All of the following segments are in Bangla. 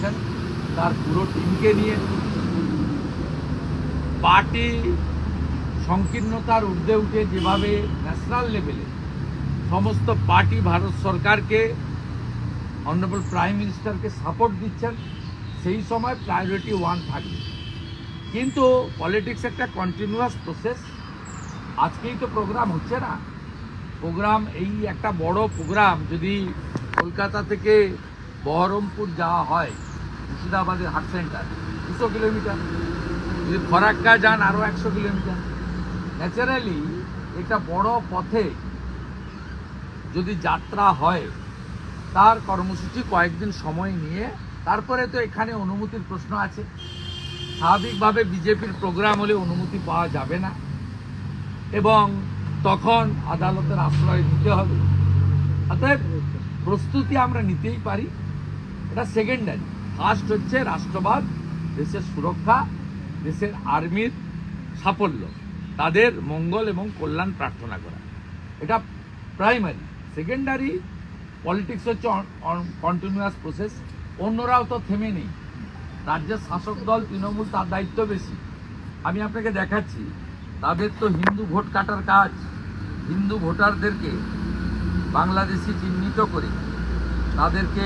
করেছেন, তার পুরো টিমকে নিয়ে। পার্টি সংকীর্ণতার ঊর্ধ্বে উঠে যেভাবে ন্যাশনাল লেভেলে সমস্ত পার্টি ভারত সরকারকে, অনারেবল প্রাইম মিনিস্টারকে সাপোর্ট দিচ্ছেন, সেই সময় প্রায়োরিটি ওয়ান থাকবে। কিন্তু পলিটিক্স একটা কন্টিনিউয়াস প্রসেস, আজকেই তো প্রোগ্রাম হচ্ছে না। প্রোগ্রাম, এই একটা বড় প্রোগ্রাম যদি কলকাতা থেকে বহরমপুর যাওয়া হয় মুর্শিদাবাদের হাট সেন্টার। দুশো কিলোমিটার। যদি ফরাক্কা যান আরও একশো কিলোমিটার। ন্যাচারালি একটা বড় পথে যদি যাত্রা হয়, তার কর্মসূচি কয়েকদিন সময় নিয়ে, তারপরে তো এখানে অনুমতির প্রশ্ন আছে। স্বাভাবিকভাবে বিজেপির প্রোগ্রাম হলে অনুমতি পাওয়া যাবে না। এবং তখন আদালতের আশ্রয় নিতে হবে। অতএব প্রস্তুতি আমরা নিতেই পারি। এটা সেকেন্ডারি ফার্স্ট হচ্ছে রাষ্ট্রবাদ, দেশের সুরক্ষা, দেশের আর্মির সাফল্য, তাদের মঙ্গল এবং কল্যাণ প্রার্থনা করা। এটা প্রাইমারি সেকেন্ডারি পলিটিক্স হচ্ছে কন্টিনিউয়াস প্রসেস অন্যরাও তো থেমে নেই। রাজ্যের শাসক দল তৃণমূল তার দায়িত্ব বেশি। আমি আপনাকে দেখাচ্ছি, তাদের তো হিন্দু ভোট কাটার কাজ। হিন্দু ভোটারদেরকে বাংলাদেশি চিহ্নিত করে তাদেরকে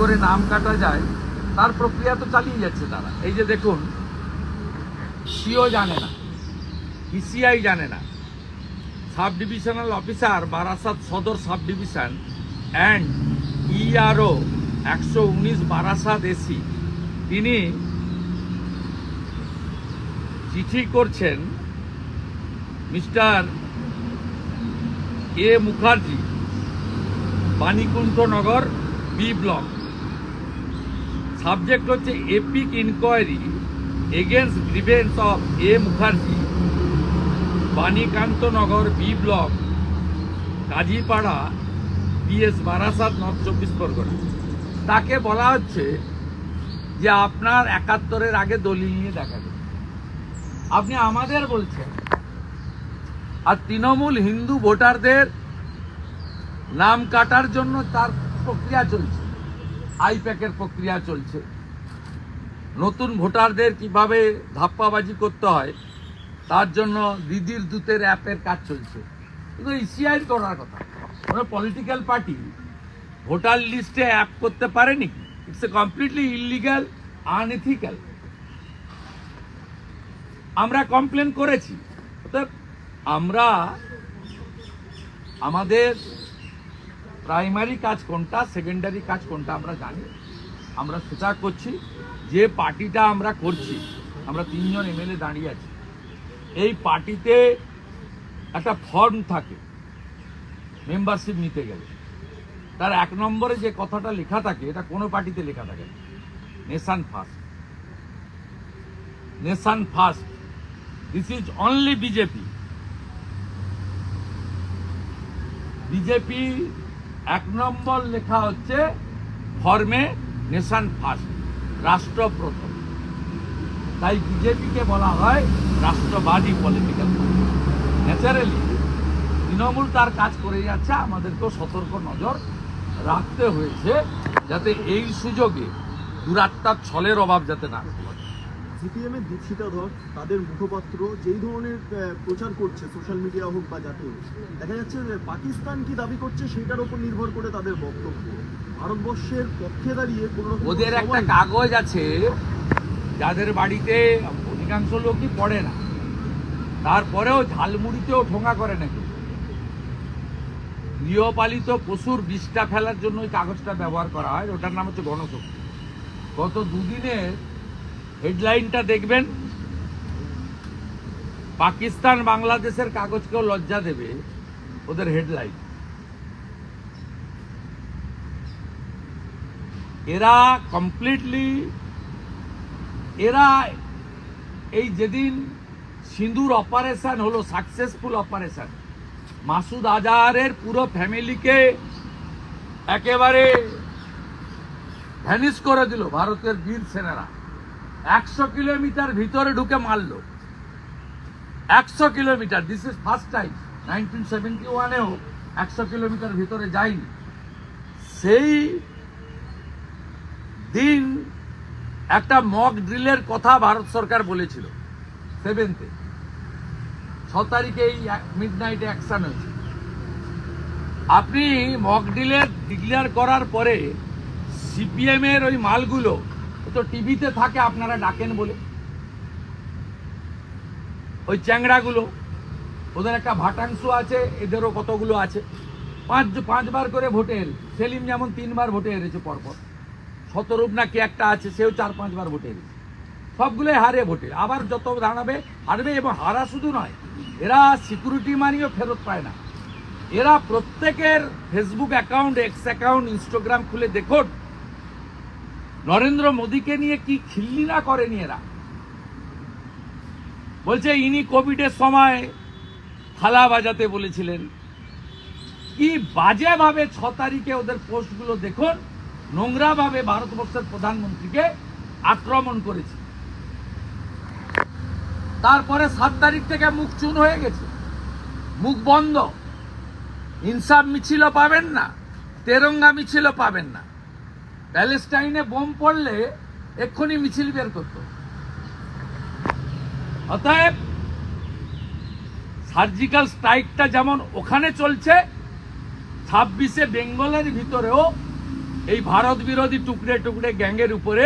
করে নাম কাটা যায়, তার প্রক্রিয়া তো চালিয়ে যাচ্ছে তারা। এই যে দেখুন, সিও জানে না ইসিআই জানে না। Sub divisional officer, Barasat Sadar sub division and ERO একশো উনিশ বারাসাত এসি। তিনি চিঠি করছেন mister A Mukherjee Banikunthanagar B block. Subject হচ্ছে EPIC enquiry against grievance of A Mukherjee Banikantanagar B block Kazipara BS Barasat north চব্বিশ পরগনা। তাকে বলা হচ্ছে যে আপনার একাত্তরের আগে দলিল নিয়ে দেখাবে আপনি আমাদের বলছেন, আর তৃণমূল হিন্দু ভোটারদের নাম কাটার জন্য তার প্রক্রিয়া চলছে। আইপ্যাকের প্রক্রিয়া চলছে। নতুন ভোটারদের কীভাবে ধাপ্পাবাজি করতে হয়, তার জন্য দিদির দূতের অ্যাপের কাজ চলছে। কিন্তু ইসিআই করার কথা। কোনো পলিটিক্যাল পার্টি ভোটার লিস্টে অ্যাপ করতে পারেনি? It's a completely illegal unethical আমরা কমপ্লেন করেছি। অর্থাৎ আমরা আমাদের প্রাইমারি কাজ কোনটা, সেকেন্ডারি কাজ কোনটা আমরা জানি। আমরা সেটা করছি, যে পার্টিটা আমরা করছি, আমরা তিনজন এমএলএ দাঁড়িয়ে আছি, এই পার্টিতে একটা ফর্ম থাকে, মেম্বারশিপ নিতে গেলে। তার এক নম্বরে যে কথাটা লেখা থাকে, এটা কোনো পার্টিতে লেখা থাকে nation first. Nation first. This is only BJP BJP এক নম্বর লেখা হচ্ছে ফর্মে নেশান ফার্স্ট রাষ্ট্র প্রথম তাই বিজেপিকে বলা হয় রাষ্ট্রবাদী পলিটিক্যাল ন্যাচারালি তৃণমূল তার কাজ করে যাচ্ছে, আমাদেরকেও সতর্ক নজর রাখতে হয়েছে, যাতে এই সুযোগে দুরাত্মার ছলের অভাব যাতে না হয়। সিপিএম এর দীক্ষিতা ধর তাদের মুখপাত্র যেই ধরনের প্রচার করছে সোশ্যাল মিডিয়া হোক বা জাতীয় দেখা যাচ্ছে যে পাকিস্তান কি দাবি করছে সেটার উপর নির্ভর করে তাদের বক্তব্য। ভারতবর্ষের পক্ষে দাঁড়িয়ে কোনো ওদের একটা কাগজ আছে যাদের বাড়িতে অধিকাংশ লোকই পড়ে না। তারপরেও ঝালমুড়িতেও ঠোঙা করে নাকি? গৃহপালিত পশুর বিষটা ফেলার জন্য ওই কাগজটা ব্যবহার করা হয় ওটার নাম হচ্ছে গণশক্তি। গত দুদিনের হেডলাইনটা দেখবেন। পাকিস্তান, বাংলাদেশের কাগজকেও লজ্জা দেবে ওদের হেডলাইন। এরা কমপ্লিটলি এরা এই যেদিন সিঁদুর অপারেশন হলো সাকসেসফুল অপারেশন মাসুদ আজাহারের পুরো ফ্যামিলিকে একেবারে ভ্যানিশ করে দিল ভারতের বীর সেনারা। একশো কিলোমিটার ভিতরে ঢুকে মারলো। একশো kilometre this is first time nineteen seventy ওয়ানেও একশো কিলোমিটার ভিতরে যায়নি। সেই দিন একটা মক ড্রিলের কথা ভারত সরকার বলেছিল সেভেন্থে ছ তারিখে এই মিড নাইটে অ্যাকশান হয়েছে। আপনি মক ড্রিলের ডিক্লেয়ার করার পরে সিপিএম এর ওই মালগুলো তো টিভিতে থাকে আপনারা ডাকেন বলে। ওই চ্যাংড়াগুলো, ওদের একটা ভাটাংশ আছে, এদেরও কতগুলো আছে। পাঁচ, পাঁচবার করে ভোটে হেরে সেলিম যেমন তিনবার ভোটে হেরেছে পরপর। শতরূপ না কে একটা আছে, সেও চার, পাঁচবার ভোটে হেরেছে। সবগুলোই হারে ভোটে। আবার যত দাঁড়াবে, হারবে এবং হারা শুধু নয়, এরা সিকিউরিটি মানিও ফেরত পায় না। এরা প্রত্যেকের Facebook account X account Instagram খুলে দেখুন। নরেন্দ্র মোদীকে নিয়ে কি খিল্লি না করেনি এরা? বলছে, ইনি কোভিডের সময় থালা বাজাতে বলেছিলেন। কি বাজেভাবে ছ তারিখে ওদের পোস্টগুলো দেখুন নোংরাভাবে ভারতবর্ষের প্রধানমন্ত্রীকে আক্রমণ করেছে। তারপরে সাত তারিখ থেকে মুখ চুন হয়ে গেছে। মুখ বন্ধ। ইনসাফ মিছিল পাবেন না, তেরঙ্গা মিছিল পাবেন না। প্যালেস্টাইনে বোম পড়লে এক্ষুনি মিছিল বের করতো। অতএব সার্জিক্যাল স্ট্রাইকটা যেমন ওখানে চলছে, ছাব্বিশে বেঙ্গলের ভিতরেও এই ভারত বিরোধী টুকরে টুকরে গ্যাংয়ের উপরে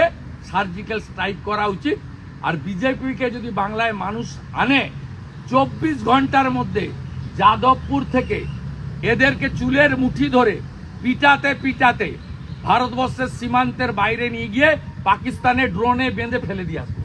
সার্জিক্যাল স্ট্রাইক করা উচিত। আর বিজেপিকে যদি বাংলায় মানুষ আনে, চব্বিশ ঘণ্টার মধ্যে যাদবপুর থেকে এদেরকে চুলের মুঠি ধরে পিটাতে পিটাতে ভারতবর্ষের সীমান্তের বাইরে নিয়ে গিয়ে পাকিস্তানে ড্রোনে বেঁধে ফেলে দিয়ে আসবে।